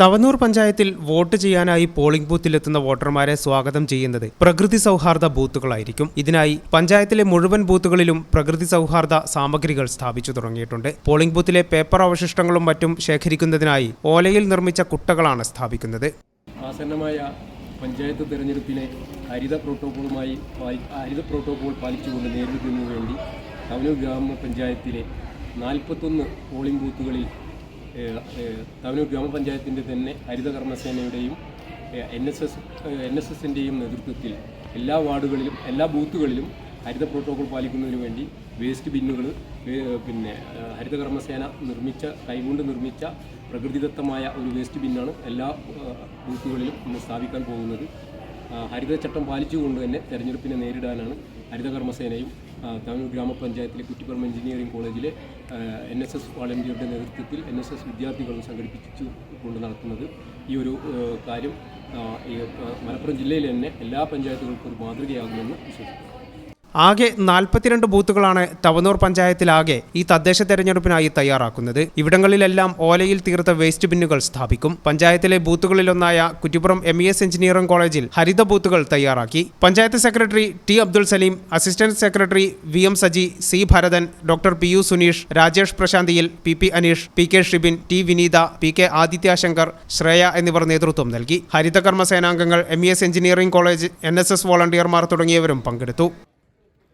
തവനൂർ പഞ്ചായത്തിൽ വോട്ട് ചെയ്യാനായി പോളിംഗ് ബൂത്തിലെത്തുന്ന വോട്ടർമാരെ സ്വാഗതം ചെയ്യുന്നത് പ്രകൃതി സൗഹാർദ്ദ ബൂത്തുകളായിരിക്കും. ഇതിനായി പഞ്ചായത്തിലെ മുഴുവൻ ബൂത്തുകളിലും പ്രകൃതി സൗഹാർദ്ദ സാമഗ്രികൾ സ്ഥാപിച്ചു തുടങ്ങിയിട്ടുണ്ട്. പോളിംഗ് ബൂത്തിലെ പേപ്പർ അവശിഷ്ടങ്ങളും മറ്റും ശേഖരിക്കുന്നതിനായി ഓലയിൽ നിർമ്മിച്ച കുട്ടകളാണ് സ്ഥാപിക്കുന്നത്. ആസന്നമായ പഞ്ചായത്ത് തെരഞ്ഞെടുപ്പിനെ ഹരിത പ്രോട്ടോകോളുമായി ഹരിത പ്രോട്ടോക്കോൾ പാലിച്ചുകൊണ്ട് നേരിടുന്നതിനു വേണ്ടി തവനൂർ ഗ്രാമപഞ്ചായത്തിലെ നാൽപ്പത്തൊന്ന് പോളിംഗ് ബൂത്തുകളിൽ തവനൂർ ഗ്രാമപഞ്ചായത്തിന്റെ തന്നെ ഹരിത കർമ്മസേനയുടെയും N S S N S എസിന്റെയും നേതൃത്വത്തിൽ എല്ലാ വാർഡുകളിലും എല്ലാ ബൂത്തുകളിലും ഹരിത പ്രോട്ടോകോൾ പാലിക്കുന്നതിന് വേണ്ടി വേസ്റ്റ് ബിന്നുകൾ പിന്നെ ഹരിതകർമ്മസേന ഹരിത കർമ്മസേന നിർമ്മിച്ച കൈകൊണ്ട് നിർമ്മിച്ച പ്രകൃതിദത്തമായ ഒരു വേസ്റ്റ് ബിന്നാണ് എല്ലാ ബൂത്തുകളിലും ഇന്ന് സ്ഥാപിക്കാൻ പോകുന്നത്. ഹരിതചട്ടം പാലിച്ചുകൊണ്ട് തന്നെ തെരഞ്ഞെടുപ്പിനെ നേരിടാനാണ് ഹരിത കർമ്മസേനയും തവനൂർ ഗ്രാമപഞ്ചായത്തിലെ കുറ്റിപ്പുറം എഞ്ചിനീയറിംഗ് കോളേജിൽ എൻ എസ് എസ് വാളണ്ടിയറുടെ നേതൃത്വത്തിൽ എൻ എസ് എസ് വിദ്യാർത്ഥികളും സംഘടിപ്പിച്ചു കൊണ്ട് നടത്തുന്നത് ഈ ഒരു കാര്യം മലപ്പുറം ജില്ലയിൽ തന്നെ എല്ലാ പഞ്ചായത്തുകൾക്കും ഒരു മാതൃകയാകുമെന്ന് വിശ്വസിക്കുന്നു. ആകെ നാൽപ്പത്തിരണ്ട് ബൂത്തുകളാണ് തവനൂർ പഞ്ചായത്തിലാകെ ഈ തദ്ദേശ തെരഞ്ഞെടുപ്പിനായി തയ്യാറാക്കുന്നത്. ഇവിടങ്ങളിലെല്ലാം ഓലയിൽ തീർത്ത വേസ്റ്റ് ബിന്നുകൾ സ്ഥാപിക്കും. പഞ്ചായത്തിലെ ബൂത്തുകളിലൊന്നായ Kuttippuram M E S engineering കോളേജിൽ ഹരിത ബൂത്തുകൾ തയ്യാറാക്കി. Panchayat secretary T Abdul Salim assistant secretary V M Saji C Bharathan doctor P U Suneesh Rajesh പ്രശാന്തിയിൽ P P Aneesh P K Shibin T Vineetha P K Adithyashankar Shreya എന്നിവർ നേതൃത്വം നൽകി. ഹരിതകർമ്മ സേനാംഗങ്ങൾ M E S engineering college N S S വോളണ്ടിയർമാർ തുടങ്ങിയവരും പങ്കെടുത്തു.